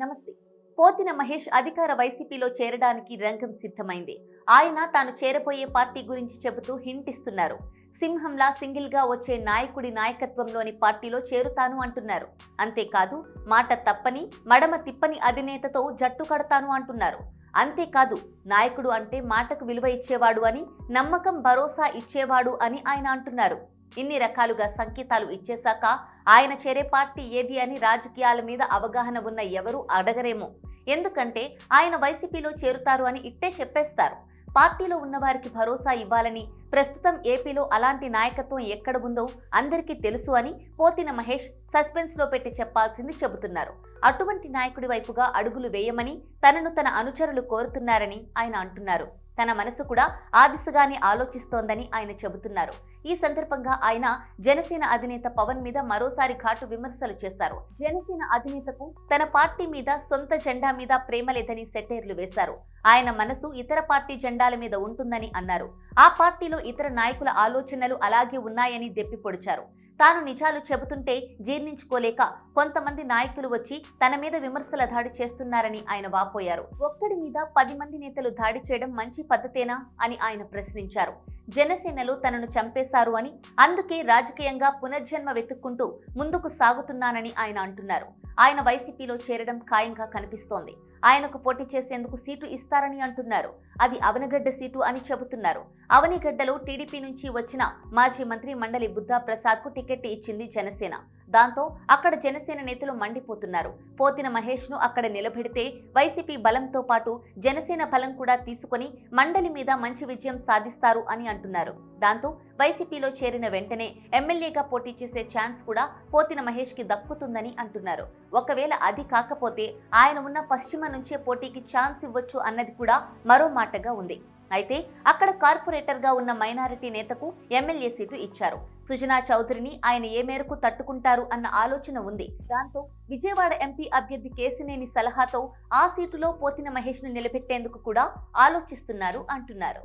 నమస్తే. పోతిన మహేష్ అధికార వైసీపీలో చేరడానికి రంగం సిద్ధమైంది. ఆయన తాను చేరబోయే పార్టీ గురించి చెబుతూ హింట్ ఇస్తున్నారు. సింహంలా సింగిల్గా వచ్చే నాయకుడి నాయకత్వంలోని పార్టీలో చేరుతాను అంటున్నారు. అంతేకాదు మాట తప్పని మడమ తిప్పని అధినేతతో జట్టు కడతాను అంటున్నారు. అంతేకాదు నాయకుడు అంటే మాటకు విలువ ఇచ్చేవాడు అని నమ్మకం భరోసా ఇచ్చేవాడు అని ఆయన అంటున్నారు. ఇన్ని రకాలుగా సంకేతాలు ఇచ్చేశాక ఆయన చేరే పార్టీ ఏది అని రాజకీయాల మీద అవగాహన ఉన్న ఎవరూ అడగరేమో. ఎందుకంటే ఆయన వైసీపీలో చేరుతారు అని ఇట్టే చెప్పేస్తారు. పార్టీలో ఉన్నవారికి భరోసా ఇవ్వాలని ప్రస్తుతం ఏపీలో అలాంటి నాయకత్వం ఎక్కడ ఉందో అందరికీ తెలుసు అని పోతిన మహేష్ సస్పెన్స్లో పెట్టి చెప్పాల్సింది చెబుతున్నారు. అటువంటి నాయకుడి వైపుగా అడుగులు వేయమని తనను తన అనుచరులు కోరుతున్నారని ఆయన అంటున్నారు. తన మనసు కూడా ఆ దిశగానే ఆలోచిస్తోందని ఆయన చెబుతున్నారు. ఈ సందర్భంగా ఆయన జనసేన అధినేత పవన్ మీద మరోసారి ఘాటు విమర్శలు చేశారు. జనసేన అధినేతకు తన పార్టీ మీద సొంత జెండా మీద ప్రేమ లేదని సెటైర్లు వేశారు. ఆయన మనసు ఇతర పార్టీ జెండాల మీద ఉంటుందని అన్నారు. ఆ పార్టీలో ఇతర నాయకుల ఆలోచనలు అలాగే ఉన్నాయని దెప్పి పొడిచారు. తాను నిజాలు చెబుతుంటే జీర్ణించుకోలేక కొంతమంది నాయకులు వచ్చి తన మీద విమర్శల దాడి చేస్తున్నారని ఆయన వాపోయారు. ఒక్కడి మీద పది మంది నేతలు దాడి చేయడం మంచి పద్ధతేనా అని ఆయన ప్రశ్నించారు. జనసేనలో తనను చంపేశారు అని అందుకే రాజకీయంగా పునర్జన్మ వెతుక్కుంటూ ముందుకు సాగుతున్నానని ఆయన అంటున్నారు. ఆయన వైసీపీలో చేరడం ఖాయంగా కనిపిస్తోంది. ఆయనకు పోటీ చేసేందుకు సీటు ఇస్తారని అంటున్నారు. అది అవనిగడ్డ సీటు అని చెబుతున్నారు. అవనిగడ్డలో టీడీపీ నుంచి వచ్చిన మాజీ మంత్రి మండలి బుద్ధా ప్రసాద్కు టికెట్ ఇచ్చింది జనసేన. దాంతో అక్కడ జనసేన నేతలు మండిపోతున్నారు. పోతిన మహేష్ను అక్కడ నిలబెడితే వైసీపీ బలంతో పాటు జనసేన బలం కూడా తీసుకొని మండలి మీద మంచి విజయం సాధిస్తారు అని అంటున్నారు. దాంతో వైసీపీలో చేరిన వెంటనే ఎమ్మెల్యేగా పోటీ చేసే ఛాన్స్ కూడా పోతిన మహేష్కి దక్కుతుందని అంటున్నారు. ఒకవేళ అది కాకపోతే ఆయన ఉన్న పశ్చిమ నుంచే పోటీకి ఛాన్స్ ఇవ్వచ్చు అన్నది కూడా మరో మాటగా ఉంది. అయితే అక్కడ కార్పొరేటర్గా ఉన్న మైనారిటీ నేతకు ఎమ్మెల్యే సీటు ఇచ్చారు. సుజనా చౌదరిని ఆయన ఏ మేరకు తట్టుకుంటారు అన్న ఆలోచన ఉంది. దాంతో విజయవాడ ఎంపీ అభ్యర్థి కేసినేని సలహాతో ఆ సీటులో పోతిన మహేష్ను నిలబెట్టేందుకు కూడా ఆలోచిస్తున్నారు అంటున్నారు.